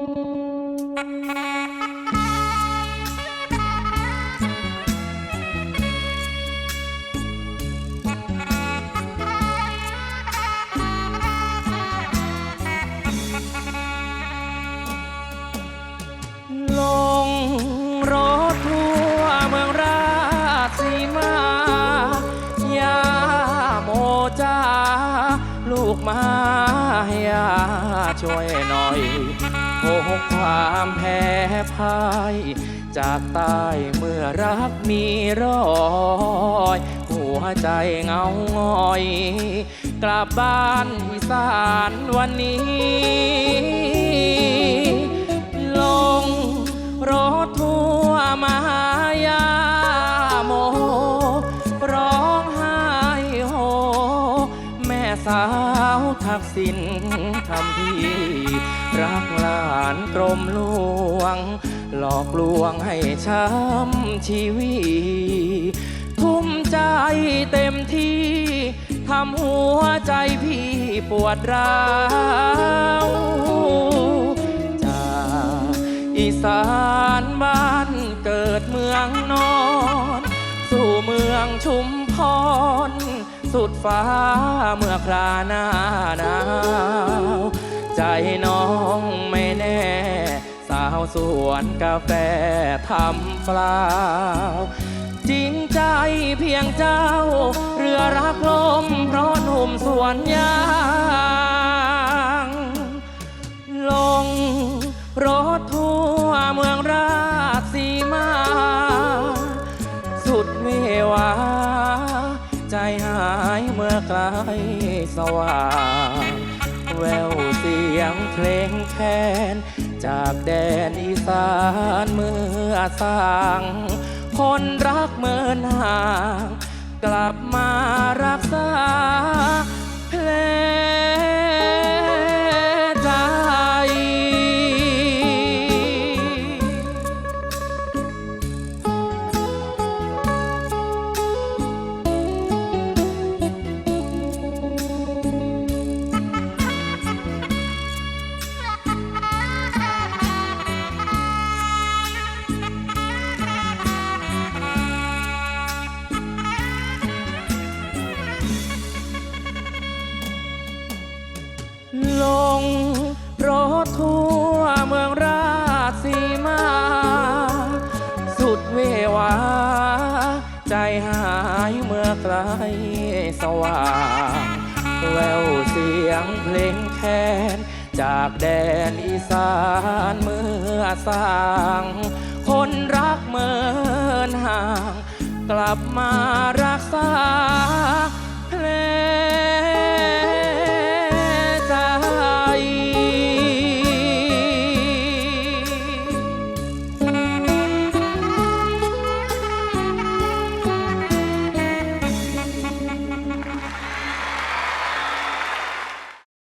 ลงรถทั่วเมืองราชสีมา ยาโมจาลูกมา ยาช่วยหน่อย โหกความแพ้พ่าย จากตายเมื่อรักมีรอยหัวใจเงาง่อย กลับบ้านอีสานวันนี้ ทักษิณทำพี่ รักหลานกรมหลวง หลอกลวงให้ช้ำชีวิตทุ่มใจเต็มที่ทำหัวใจพี่ปวดร้าวจากอีสานบ้านเกิดเมืองนอน สู่เมืองชุมพร สุดฟ้าเมื่อคราหน้าหนาว ใจน้องไม่แน่ สาวสวนกาแฟทำฟลาว จริงใจเพียงเจ้า เรือรักลมเพราะหนุ่มสวนยาายเมื่อไกลสว่าง แววเสียงเพลงแค้น จากแดนอีสานเมื่อสร้าง คนรักเมินห่าง กลับมารักษา หายเมื่อไกลสว่าง แววเสียงเพลงแค้นจากแดนอีสานเมื่อสร้าง คนรักเมินห่าง กลับมารักษาเพลง